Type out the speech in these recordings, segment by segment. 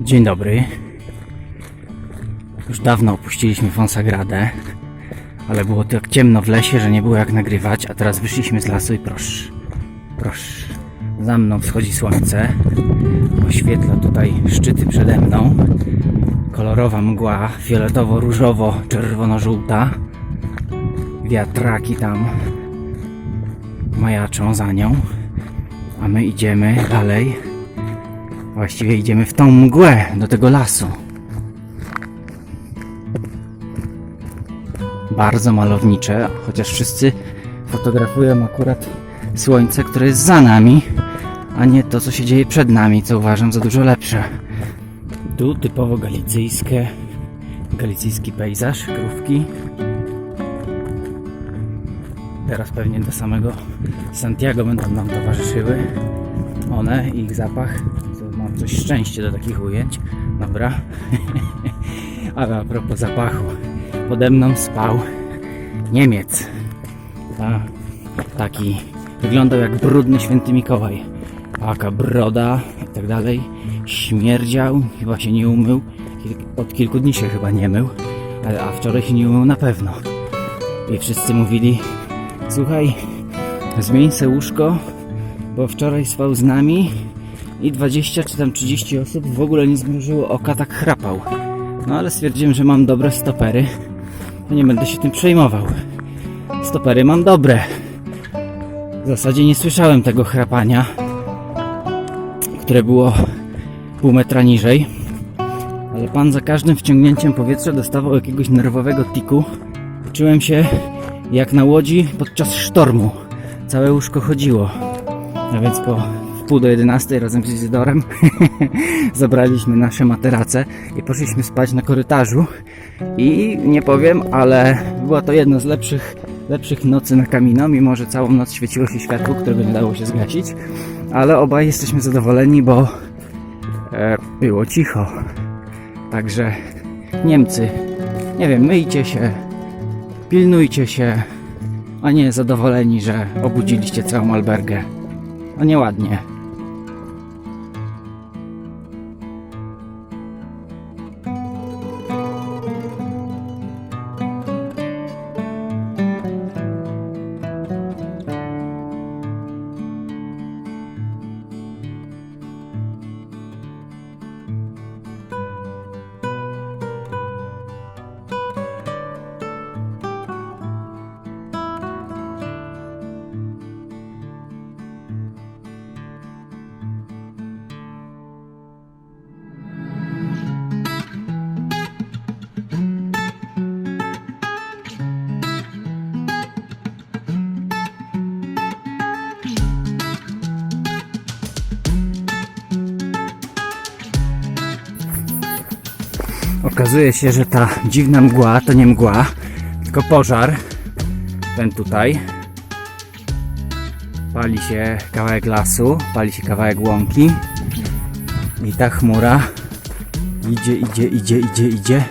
Dzień dobry. Już dawno opuściliśmy Fonsagradę, ale było tak ciemno w lesie, że nie było jak nagrywać, a teraz wyszliśmy z lasu i proszę, proszę. Za mną wschodzi słońce, oświetla tutaj szczyty przede mną. Kolorowa mgła, fioletowo-różowo-czerwono-żółta. Wiatraki tam majaczą za nią, a my idziemy dalej. Właściwie idziemy w tą mgłę do tego lasu. Bardzo malownicze, chociaż wszyscy fotografują akurat słońce, które jest za nami, a nie to, co się dzieje przed nami, co uważam za dużo lepsze. Tu typowo galicyjskie, galicyjski pejzaż, krówki. Teraz pewnie do samego Santiago będą nam towarzyszyły. One i ich zapach. Mam coś szczęście do takich ujęć. Dobra. Ale a propos zapachu. Pode mną spał Niemiec. Ta, taki wyglądał jak brudny święty Mikołaj. Taka broda i tak dalej. Śmierdział, chyba się nie umył. Od kilku dni się chyba nie mył. A wczoraj się nie umył na pewno. I wszyscy mówili, słuchaj, zmień se łóżko, bo wczoraj spał z nami i 20 czy tam 30 osób w ogóle nie zmrużyło oka, tak chrapał. No ale stwierdziłem, że mam dobre stopery, to nie będę się tym przejmował. Stopery mam dobre. W zasadzie nie słyszałem tego chrapania, które było pół metra niżej. Ale pan za każdym wciągnięciem powietrza dostawał jakiegoś nerwowego tiku. Czułem się jak na łodzi podczas sztormu. Całe łóżko chodziło. A więc po wpół do 11 razem z Izydorem zabraliśmy nasze materace i poszliśmy spać na korytarzu. I nie powiem, ale była to jedna z lepszych, lepszych nocy na Camino, mimo że całą noc świeciło się światło, którego nie dało się zgasić. Ale obaj jesteśmy zadowoleni, bo e, było cicho. Także Niemcy, nie wiem, myjcie się, pilnujcie się, a nie zadowoleni, że obudziliście całą albergę. No nieładnie. Okazuje się, że ta dziwna mgła to nie mgła, tylko pożar. Ten tutaj. Pali się kawałek lasu, pali się kawałek łąki. I ta chmura idzie, idzie, idzie, idzie, idzie.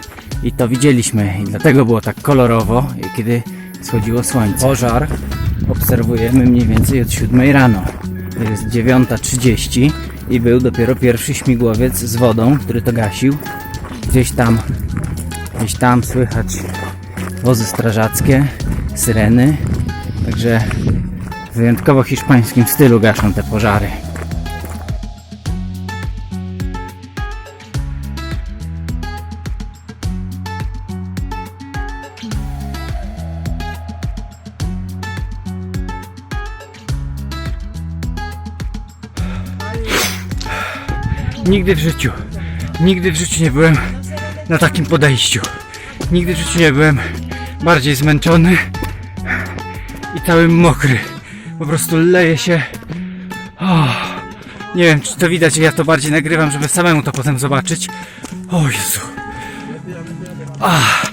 I to widzieliśmy. I dlatego było tak kolorowo, kiedy schodziło słońce. Pożar obserwujemy mniej więcej od 7 rano. Jest 9.30 i był dopiero pierwszy śmigłowiec z wodą, który to gasił. Gdzieś tam, gdzieś tam słychać wozy strażackie, syreny. Także w wyjątkowo hiszpańskim stylu gaszą te pożary. Nigdy w życiu, nigdy w życiu nie byłem na takim podejściu. Nigdy w życiu nie byłem bardziej zmęczony i cały mokry. Po prostu leje się. O, nie wiem, czy to widać, ja to bardziej nagrywam, żeby samemu to potem zobaczyć. O Jezu. Ach,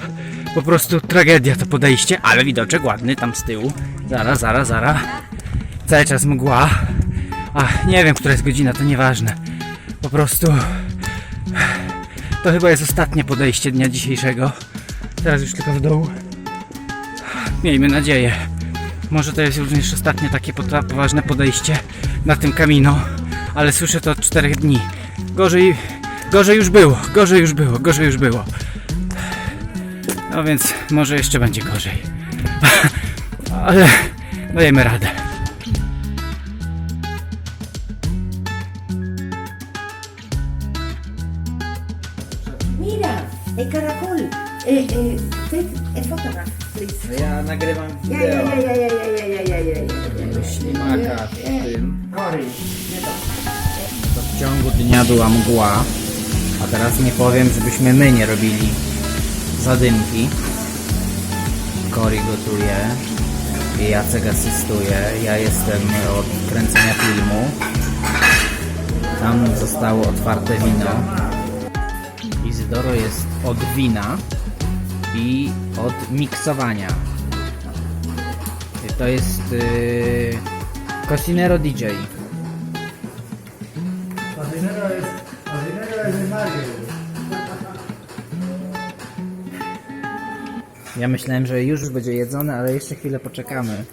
po prostu tragedia to podejście, ale widoczek ładny tam z tyłu. Zara, zara, zara. Cały czas mgła. Ach, nie wiem, która jest godzina, to nieważne. Po prostu to chyba jest ostatnie podejście dnia dzisiejszego. Teraz już tylko w dół. Miejmy nadzieję. Może to jest również ostatnie takie poważne podejście na tym kamino, ale słyszę to od czterech dni. Gorzej, gorzej już było, gorzej już było, gorzej już było. No więc może jeszcze będzie gorzej. Ale dajemy radę. Mira, el caracol. Eh, eh, take a photograph, please. Ja nagrywam Yeah, yeah, yeah, yeah, yeah, yeah, yeah, yeah, yeah, yeah, yeah. ślimaka w tym. To w ciągu dnia była mgła, a teraz nie powiem, żebyśmy my nie robili zadymki. Cory gotuje, Jacek asystuje, ja jestem od kręcenia filmu. Tam zostało otwarte wino. Izydoro jest od wina i od miksowania. To jest yy, Cosinero DJ. Ja myślałem, że już będzie jedzone, ale jeszcze chwilę poczekamy.